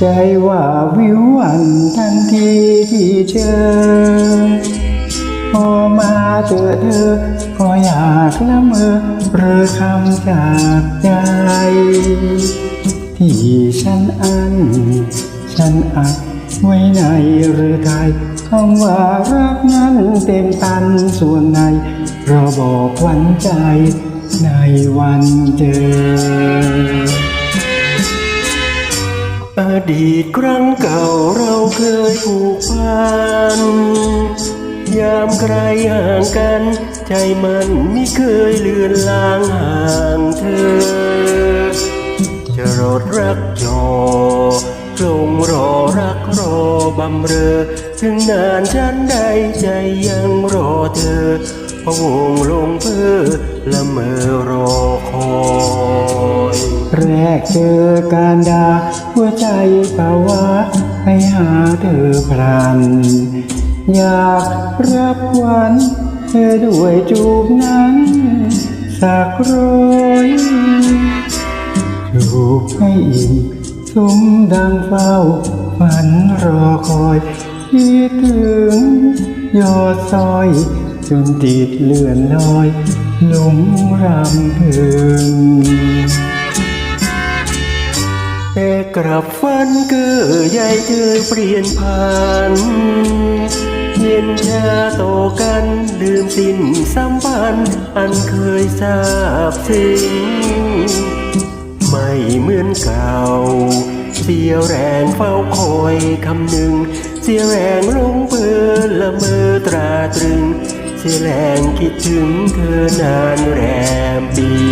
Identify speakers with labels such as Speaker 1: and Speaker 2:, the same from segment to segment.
Speaker 1: ใจว่าวิววันทันทีที่เจอพอมาเจอเธอ ก็อยากละเมอเรอคำจากใจที่ฉันอัน ฉันอัดไว้ในหรือไทยคำว่ารักนั้นเต็มตันส่วนในเราบอกวันใจในวันเจอ
Speaker 2: ดีตครั้งเก่าเราเคยผูกพัน ยามใครห่างกัน ใจมันไม่เคยเลือนลางห่างเธอ จะรดรักจอลงรอรักรอบำเรอ ถึงนานฉันใดใจยังรอเธอพะวงลงเพื่อละเมอรอคอย
Speaker 1: แรกเจอการดาหัวใจภาวะให้หาเธอพลัน อยากรับวันเธอด้วยจูบนั้น สักร้อยจูบให้อิ่มสมดังเฝ้าฝันรอคอยคิดถึงยอดซอยจนติดเลื่อนลอยหลงรำพึง
Speaker 2: แต่กลับฝันเก้อใหญ่เธอเปลี่ยนผ่านเย็นชาโตกันลืมสิ้นสัมพันธ์อันเคยทราบซึ้งไม่เหมือนเก่า เสียแรงเฝ้าคอยคำหนึ่ง เสียแรงลงเปิดละเมอตราตรึง เสียแรงคิดถึงเธอนานแรมปี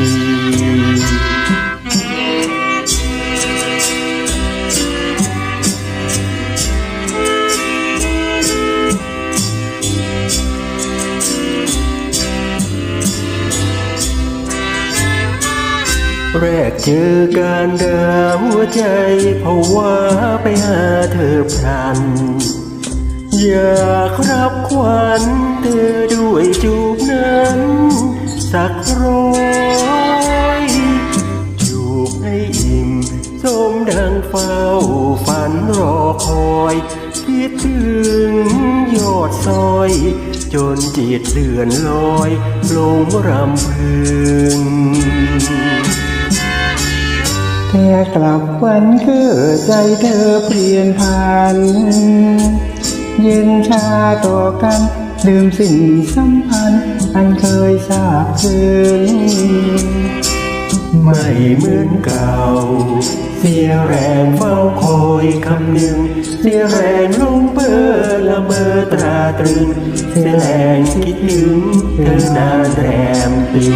Speaker 2: แรกเจอการดาหัวใจเพราะว่าไปหาเธอพลัน อยากรับขวัญเธอด้วยจูบนั้น สักร้อยจูบให้อิ่มสมดังเฝ้าฝันรอคอย คิดถึงยอดซอย จนจิตเลื่อนลอย ลงรำพึง
Speaker 1: แต่กลับวันคือใจเธอเปลี่ยนผ่าน เย็นชาต่อกันลืมสิ่งสัมพันธ์อันเคยทราบซึ้ง
Speaker 2: ไม่เหมือนเก่า เสียแรงเฝ้าคอยคำหนึ่ง เสียแรงลงเบอละเมอตราตรึง เสียแรงคิดถึงเธอนานแรมปี